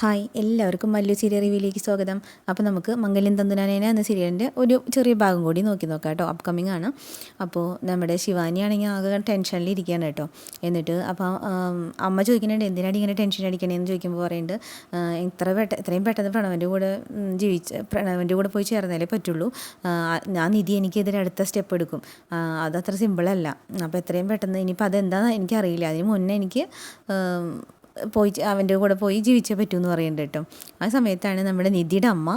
Hi എല്ലാവർക്കും Mallu serial റിവ്യൂയിലേക്ക് സ്വാഗതം. അപ്പോൾ നമുക്ക് മംഗല്യം തന്തുനാനേന എന്ന സീരിയലിന്റെ ഒരു ചെറിയ ഭാഗം കൂടി നോക്കി നോക്കാം കേട്ടോ. അപ്കമിങ് ആണ്. അപ്പോൾ നമ്മുടെ ശിവാനി ആണെങ്കിൽ ആകെ ടെൻഷനിൽ ഇരിക്കുകയാണ് കേട്ടോ. എന്നിട്ട് അപ്പോൾ അമ്മ ചോദിക്കുന്നുണ്ട് എന്തിനാണ് ഇങ്ങനെ ടെൻഷൻ അടിക്കണേന്ന് ചോദിക്കുമ്പോൾ പറയുന്നുണ്ട് ഇത്ര പെട്ട ഇത്രയും പെട്ടെന്ന് പ്രണവന്റെ കൂടെ ജീവിച്ച് പ്രണവന്റെ കൂടെ പോയി ചേർന്നാലേ പറ്റുള്ളൂ. ആ, നിധി എനിക്കെതിരെ അടുത്ത സ്റ്റെപ്പ് എടുക്കും. അതത്ര സിമ്പിളല്ല അപ്പോൾ എത്രയും പെട്ടെന്ന് ഇനിയിപ്പോൾ അതെന്താണെന്ന് എനിക്കറിയില്ല. അതിന് മുന്നേ എനിക്ക് പോയി അവന്റെ കൂടെ പോയി ജീവിച്ചേ പറ്റൂ എന്ന് പറയുന്നുണ്ട് കേട്ടോ. ആ സമയത്താണ് നമ്മുടെ നിധിയുടെ അമ്മ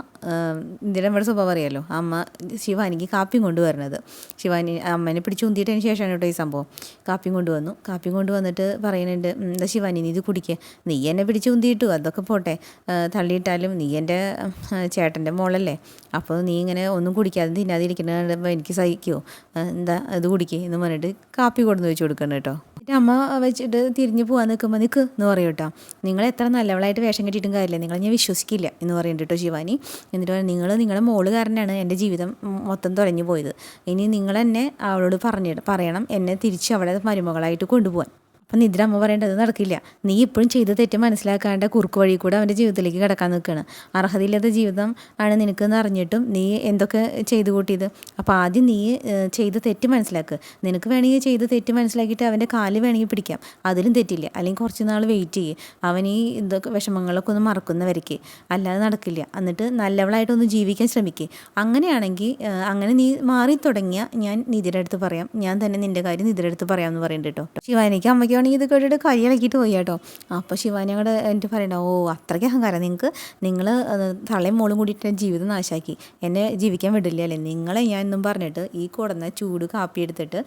നിധിയുടെ നമ്മുടെ സ്വഭാവം അറിയാലോ? അമ്മ ശിവാനിക്ക് കാപ്പിയും കൊണ്ടുവരുന്നത്. ശിവാനി അമ്മേനെ പിടിച്ച് ഉന്തിയിട്ടതിന് ശേഷമാണ് കേട്ടോ ഈ സംഭവം. കാപ്പിയും കൊണ്ടുവന്നു. കാപ്പിയും കൊണ്ടുവന്നിട്ട് പറയുന്നുണ്ട് എന്താ ശിവാനി നീ ഇത് കുടിക്കുക നീ എന്നെ പിടിച്ച് ഉന്തിയിട്ടു അതൊക്കെ പോട്ടെ. തള്ളിയിട്ടാലും നീ എന്റെ ചേട്ടന്റെ മോളല്ലേ. അപ്പോൾ നീ ഇങ്ങനെ ഒന്നും കുടിക്കാതെ തിന്നാതിരിക്കുന്നത് എനിക്ക് സഹിക്കുമോ എന്താ ഇത് കുടിക്കുക എന്ന് പറഞ്ഞിട്ട് കാപ്പി കൊടുന്ന് വെച്ച് കൊടുക്കണം കേട്ടോ. അമ്മ വെച്ചിട്ട് തിരിഞ്ഞ് പോകാൻ നിൽക്കുമ്പോൾ നിൽക്ക് എന്ന് പറയും കേട്ടോ. നിങ്ങൾ എത്ര നല്ലവളായിട്ട് വേഷം കെട്ടിയിട്ടും കാര്യമില്ല. നിങ്ങൾ ഞാൻ വിശ്വസിക്കില്ല എന്ന് പറയുന്നുണ്ട് കേട്ടോ ശിവാനി. എന്നിട്ട് പറയും നിങ്ങൾ നിങ്ങളുടെ മോൾ കാരനാണ് എന്റെ ജീവിതം മൊത്തം തുലഞ്ഞു പോയത്. ഇനി നിങ്ങൾ എന്നെ അവളോട് പറഞ്ഞിട്ട് പറയണം. എന്നെ തിരിച്ച് അവളെ മരുമകളായിട്ട് കൊണ്ടുപോകാൻ അപ്പം നിദ്ര അമ്മ പറയേണ്ടത് നടക്കില്ല. നീ ഇപ്പോഴും ചെയ്ത് തെറ്റ് മനസ്സിലാക്കാണ്ട് കുറുക്ക് വഴി കൂടെ അവന്റെ ജീവിതത്തിലേക്ക് കിടക്കാൻ നിൽക്കുകയാണ് അർഹതയില്ലാത്ത ജീവിതം ആണ് നിനക്കെന്ന് അറിഞ്ഞിട്ടും നീ എന്തൊക്കെ ചെയ്തു കൂട്ടിയത്? അപ്പോൾ ആദ്യം നീ ചെയ്ത് തെറ്റ് മനസ്സിലാക്കുക നിനക്ക് വേണമെങ്കിൽ ചെയ്ത് തെറ്റ് മനസ്സിലാക്കിയിട്ട് അവന്റെ കാൽ വേണമെങ്കിൽ പിടിക്കാം. അതിലും തെറ്റില്ല. അല്ലെങ്കിൽ കുറച്ച് നാൾ വെയിറ്റ് ചെയ്യുക അവൻ ഈ ഇതൊക്കെ വിഷമങ്ങളൊക്കെ ഒന്ന് മറക്കുന്നവരേക്ക് അല്ലാതെ നടക്കില്ല. എന്നിട്ട് നല്ലവളായിട്ടൊന്ന് ജീവിക്കാൻ ശ്രമിക്കുക അങ്ങനെയാണെങ്കിൽ അങ്ങനെ നീ മാറി തുടങ്ങിയ ഞാൻ നിധിയുടെ അടുത്ത് പറയാം. ഞാൻ തന്നെ നിന്റെ കാര്യം നിധിയുടെ അടുത്ത് പറയാമെന്ന് പറയുന്നുണ്ട് കേട്ടോ. ശിവാനിക്ക് അമ്മയ്ക്കാണെങ്കിൽ ഇത് കേട്ടിട്ട് കൈ ഇളക്കിയിട്ട് പോയി കേട്ടോ. അപ്പോൾ ശിവാനി അങ്ങോട്ട് എന്നിട്ട് പറയണ്ട ഓ അത്രയ്ക്ക് അഹങ്കാരം. നിങ്ങൾക്ക് നിങ്ങൾ തള്ളയും മോളും കൂടിയിട്ട് ജീവിതം നാശാക്കി. എന്നെ ജീവിക്കാൻ വിടില്ല അല്ലേ? നിങ്ങളെ ഞാൻ എന്നും പറഞ്ഞിട്ട് ഈ കൊടുന്ന ചൂട് കാപ്പി എടുത്തിട്ട്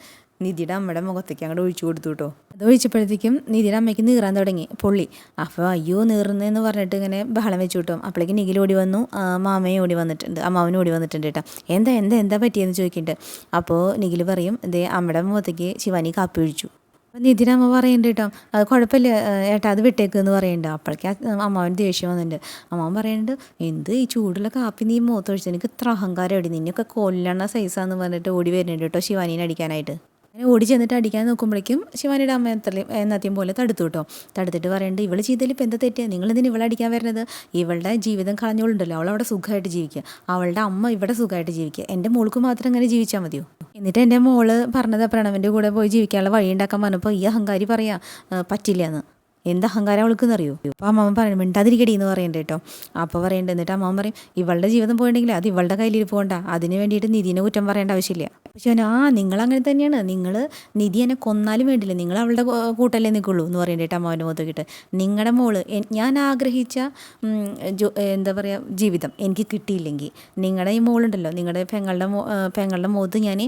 നിധിയുടെ അമ്മയുടെ മുഖത്തേക്ക് അങ്ങോട്ട് ഒഴിച്ചു കൊടുത്തു കേട്ടോ. അത് ഒഴിച്ചപ്പോഴത്തേക്കും നിധിയുടെ അമ്മയ്ക്ക് നീറാൻ തുടങ്ങി പൊള്ളി. അപ്പോൾ അയ്യോ നീറുന്നതെന്ന് പറഞ്ഞിട്ട് ഇങ്ങനെ ബഹളം വെച്ചു കിട്ടും. അപ്പോഴേക്കും നിഖിൽ ഓടി വന്നു മാമയും ഓടി വന്നിട്ടുണ്ട് അമ്മാവനും ഓടി വന്നിട്ടുണ്ട് കേട്ടോ. എന്താ എന്താ എന്താ പറ്റിയെന്ന് ചോദിക്കുന്നുണ്ട് അപ്പോൾ നിഖിൽ പറയും ഇതേ അമ്മയുടെ മുഖത്തേക്ക് ശിവാനി കാപ്പി ഒഴിച്ചു. അപ്പം നിതിന് അമ്മ പറയുന്നുണ്ട് കേട്ടോ അത് കുഴപ്പമില്ല ഏട്ടാ അത് വിട്ടേക്ക് എന്ന് പറയുന്നുണ്ട് അപ്പോഴേക്ക് അമ്മാവൻ ദേഷ്യം വന്നിട്ടുണ്ട് അമ്മാവൻ പറയുന്നുണ്ട് എന്ത് ഈ ചൂടുള്ള കാപ്പി നീ മുഖത്തൊഴിച്ചു എനിക്ക് ഇത്ര അഹങ്കാരം അടി നിന്നെയൊക്കെ കൊല്ലണ സൈസാന്ന് പറഞ്ഞിട്ട് ഓടി വരുന്നുണ്ട് കേട്ടോ ശിവാനീനെ അടിക്കാനായിട്ട്. അങ്ങനെ ഓടി ചെന്നിട്ട് അടിക്കാൻ നോക്കുമ്പോഴേക്കും ശിവാനിയുടെ അമ്മ എത്രയും എന്നത്തെയും പോലെ തടുത്തു കേട്ടോ. തടുത്തിട്ട് പറയേണ്ടത് ഇവൾ ചെയ്തതിൽ ഇപ്പം എന്താ തെറ്റ്? നിങ്ങൾ ഇതിന് ഇവളെ അടിക്കാൻ വരുന്നത് ഇവളുടെ ജീവിതം കളഞ്ഞോളുണ്ടല്ലോ അവൾ അവിടെ സുഖമായിട്ട് ജീവിക്കുക. അവളുടെ അമ്മ ഇവിടെ സുഖമായിട്ട് ജീവിക്കുക. എന്റെ മോൾക്ക് മാത്രം അങ്ങനെ ജീവിച്ചാൽ മതിയോ? എന്നിട്ട് എന്റെ മോൾ പറഞ്ഞത് പ്രണവന്റെ കൂടെ പോയി ജീവിക്കാനുള്ള വഴി ഉണ്ടാക്കാൻ പറഞ്ഞപ്പോൾ ഈ അഹങ്കാരി പറയാ പറ്റില്ല എന്ന് എന്ത് അഹങ്കാരം അവൾക്കെന്ന് അറിയോ അപ്പോൾ അമ്മ പറയണം മിണ്ടാതിരിക്കടി എന്ന് പറയണ്ട കേട്ടോ. അപ്പോൾ പറയണ്ട എന്നിട്ട് അമ്മ പറയും ഇവളുടെ ജീവിതം പോയിട്ടുണ്ടെങ്കിൽ അത് ഇവളുടെ കയ്യിൽ പോകണ്ട അതിന് വേണ്ടിയിട്ട് നിധിനെ കുറ്റം പറയേണ്ട ആവശ്യമില്ല. പക്ഷെ ഞാൻ ആ നിങ്ങൾ അങ്ങനെ തന്നെയാണ്. നിങ്ങൾ നിധി എന്നെ കൊന്നാലും വേണ്ടില്ല നിങ്ങൾ അവളുടെ കൂട്ടല്ലേ നിൽക്കുള്ളൂ എന്ന് പറയണ്ടേട്ട് അമ്മാവന്റെ മുഖത്തേക്കിട്ട് നിങ്ങളുടെ മോൾ ഞാൻ ആഗ്രഹിച്ച എന്താ പറയുക ജീവിതം എനിക്ക് കിട്ടിയില്ലെങ്കിൽ നിങ്ങളുടെ ഈ മോളുണ്ടല്ലോ നിങ്ങളുടെ പെങ്ങളുടെ പെങ്ങളുടെ മുഖത്ത് ഞാൻ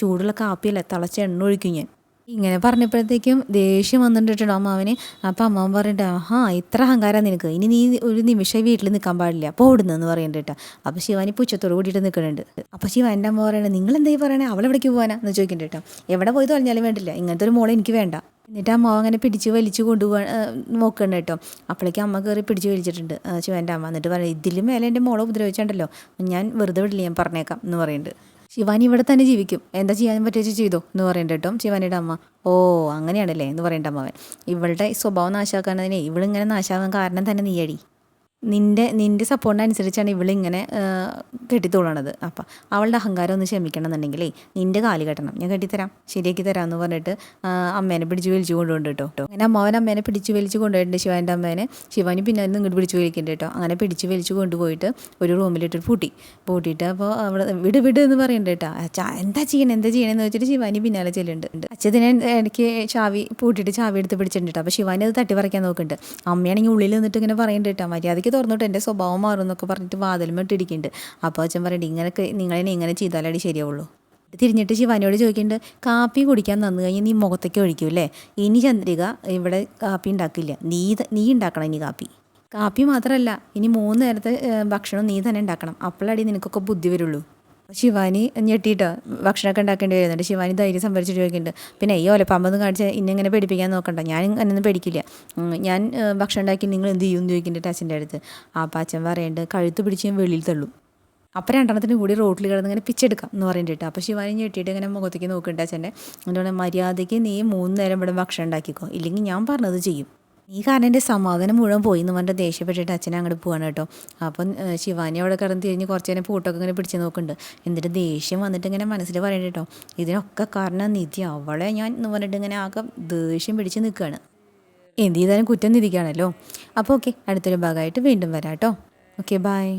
ചൂടുള്ള കാപ്പിയല്ല തിളച്ച എണ്ണ ഒഴിക്കും ഞാൻ. ഇങ്ങനെ പറഞ്ഞപ്പോഴത്തേക്കും ദേഷ്യം വന്നിട്ടുണ്ടോ അമ്മാവന്? അപ്പം അമ്മാവൻ പറഞ്ഞിട്ട് ആഹാ ഇത്ര അഹങ്കാരം നിനക്ക്. ഇനി നീ ഒരു നിമിഷം വീട്ടിൽ നിൽക്കാൻ പാടില്ല. പോടുന്നു എന്ന് പറയണ്ടിട്ട് അപ്പോൾ ശിവാനി പുച്ഛത്തോട് കൂടിയിട്ട് നിൽക്കുന്നുണ്ട്. അപ്പോൾ ശിവാന്റെ അമ്മ പറയണത് നിങ്ങൾ എന്തായി പറയണേ? അവളെവിടേക്ക് പോകാനാ എന്ന് ചോദിക്കണ്ട എവിടെ പോയി തൊലഞ്ഞാലും വേണ്ടില്ല. ഇങ്ങനത്തെ ഒരു മോളെ എനിക്ക് വേണ്ട. എന്നിട്ട് അമ്മ അങ്ങനെ പിടിച്ച് വലിച്ചു കൊണ്ടുപോകാൻ നോക്കണ്ട കേട്ടോ. അപ്പോഴേക്കും അമ്മ കയറി പിടിച്ച് വലിച്ചിട്ടുണ്ട് ശിവന്റെ അമ്മ. എന്നിട്ട് പറഞ്ഞു ഇതിലും മേലെ എന്റെ മോളെ ഉപദ്രവിച്ചിട്ടുണ്ടല്ലോ ഞാൻ വെറുതെ വിടില്ല ഞാൻ പറഞ്ഞേക്കാം എന്ന് പറയുന്നുണ്ട്. ശിവാനി ഇവിടെ തന്നെ ജീവിക്കും. എന്താ ചെയ്യാൻ പറ്റുക ചെയ്തോ? എന്ന് പറയണ്ട കേട്ടോ. ശിവാനിയുടെ അമ്മ. ഓ അങ്ങനെയാണല്ലേ? എന്ന് പറയണ്ട അമ്മാവൻ. ഇവളുടെ സ്വഭാവം നാശാക്കാനതിനെ ഇവളിങ്ങനെ നാശാകാൻ കാരണം തന്നെ നീയടി. നിന്റെ നിന്റെ സപ്പോർട്ടിനനുസരിച്ചാണ് ഇവളിങ്ങനെ കെട്ടിത്തോളണത്. അപ്പം അവളുടെ അഹങ്കാരം ഒന്ന് ക്ഷമിക്കണം എന്നുണ്ടെങ്കിലേ നിന്റെ കാൽ കെട്ടണം. ഞാൻ കെട്ടിത്തരാം. ശരിയാക്കി തരാം എന്ന് പറഞ്ഞിട്ട് അമ്മേനെ പിടിച്ച് വലിച്ചു കൊണ്ടുപോകുന്നുണ്ട് കേട്ടോ. അങ്ങനെ അമ്മാവൻ അമ്മേനെ പിടിച്ച് വലിച്ച് കൊണ്ടുപോയിട്ടുണ്ട് ശിവാന്റെ അമ്മേനെ. ശിവാനി പിന്നെ അതിന് ഇങ്ങോട്ട് പിടിച്ച് വലിക്കുന്നുണ്ട് കേട്ടോ. അങ്ങനെ പിടിച്ച് വലിച്ച് കൊണ്ടുപോയിട്ട് ഒരു റൂമിലിട്ട് പൂട്ടി. പൂട്ടിയിട്ട് അപ്പോൾ അവിടെ വിട് വിട് എന്ന് പറയുന്നുണ്ട് കേട്ടോ. അച്ഛാ എന്താ ചെയ്യണേ എന്താ ചെയ്യണമെന്ന് വെച്ചിട്ട് ശിവാനി പിന്നാലെ ചെല്ലുന്നുണ്ട്. അച്ഛതിനെ എനിക്ക് ചാവി പൂട്ടിയിട്ട് ചാവി എടുത്ത് പിടിച്ചിട്ടുണ്ട് അപ്പോൾ ശിവാനി അത് തട്ടി പറിക്കാൻ നോക്കുന്നുണ്ട്. അമ്മയാണെങ്കിൽ ഉള്ളിൽ നിന്നിട്ട് ഇങ്ങനെ പറയുന്നുണ്ട് കേട്ടോ മര്യാദയ്ക്ക് തുറന്നിട്ട് എന്റെ സ്വഭാവം മാറും എന്നൊക്കെ പറഞ്ഞിട്ട് വാതിലും ഇട്ടിരിക്കുന്നുണ്ട്. അപ്പോൾ അച്ഛൻ പറയുന്നുണ്ട് ഇങ്ങനെയൊക്കെ നിങ്ങളെന്നെ ഇങ്ങനെ ചെയ്താലടി ശരിയാവുള്ളൂ. തിരിഞ്ഞിട്ട് ശിവാനിയോട് ചോദിക്കുന്നുണ്ട് കാപ്പി കുടിക്കാൻ തന്നു കഴിഞ്ഞാൽ നീ മുഖത്തേക്ക് ഒഴിക്കും അല്ലേ? ഇനി ചന്ദ്രിക ഇവിടെ കാപ്പി ഉണ്ടാക്കില്ല. നീ നീ ഉണ്ടാക്കണം ഇനി കാപ്പി. കാപ്പി മാത്രമല്ല ഇനി മൂന്ന് നേരത്തെ ഭക്ഷണം നീ തന്നെ ഉണ്ടാക്കണം. അപ്പോഴടി നിനക്കൊക്കെ ബുദ്ധി വരുള്ളൂ. ശിവാനി ഞെട്ടിയിട്ടോ ഭക്ഷണമൊക്കെ ഉണ്ടാക്കേണ്ടി വരുന്നുണ്ട്. ശിവാനി ധൈര്യം സംഭരിച്ചിട്ട് ചോദിക്കുന്നുണ്ട്. പിന്നെ ഈ പമ്പൊന്നും കാണിച്ച് ഇന്നെ ഇങ്ങനെ പേടിപ്പിക്കാൻ നോക്കണ്ട. ഞാൻ എന്നൊന്നും പേടിക്കില്ല. ഞാൻ ഭക്ഷണം ഉണ്ടാക്കി നിങ്ങൾ എന്ത് ചെയ്യും എന്ന് ചോദിക്കുന്നുണ്ട് അച്ഛന്റെ അടുത്ത്. ആ അച്ഛൻ പറയുന്നുണ്ട് കഴുത്ത് പിടിച്ച് ഞാൻ വെളിയിൽ തള്ളും. അപ്പം രണ്ടെണ്ണത്തിന് കൂടി റോട്ടിൽ കിടന്ന് ഇങ്ങനെ പിച്ചെടുക്കാം എന്ന് പറയുന്നുണ്ട് അപ്പോൾ ശിവാനി ഞെട്ടിയിട്ട് ഇങ്ങനെ മുഖത്തേക്ക് നോക്കുന്നുണ്ട് അച്ഛന്റെ അതുകൊണ്ട് മര്യാദയ്ക്ക് നീ മൂന്ന് നേരം ഇവിടെ ഭക്ഷണം ഉണ്ടാക്കിക്കോ. ഇല്ലെങ്കിൽ ഞാൻ പറഞ്ഞത് ചെയ്യും. ഈ കാരന്റെ സമാധാനം മുഴുവൻ പോയി എന്ന് പറഞ്ഞിട്ട് ദേഷ്യപ്പെട്ടിട്ട് അച്ഛനെ അങ്ങോട്ട് പോവാണ് കേട്ടോ. അപ്പം ശിവാനി അവിടെ കിടന്ന് തിരിഞ്ഞ് കുറച്ച് നേരം ഫോട്ടോക്കെ ഇങ്ങനെ പിടിച്ച് നോക്കുന്നുണ്ട്. എന്നിട്ട് ദേഷ്യം വന്നിട്ട് ഇങ്ങനെ മനസ്സിൽ പറയണ്ട കേട്ടോ. ഇതിനൊക്കെ കാരണം നിധി അവളെ ഞാൻ എന്ന് പറഞ്ഞിട്ട് ഇങ്ങനെ ആകെ ദേഷ്യം പിടിച്ച് നിൽക്കുകയാണ് എന്ത് ചെയ്താലും കുറ്റം നിധിക്കുകയാണല്ലോ അപ്പോൾ ഓക്കെ അടുത്തൊരു ഭാഗമായിട്ട് വീണ്ടും വരാം കേട്ടോ. Okay bye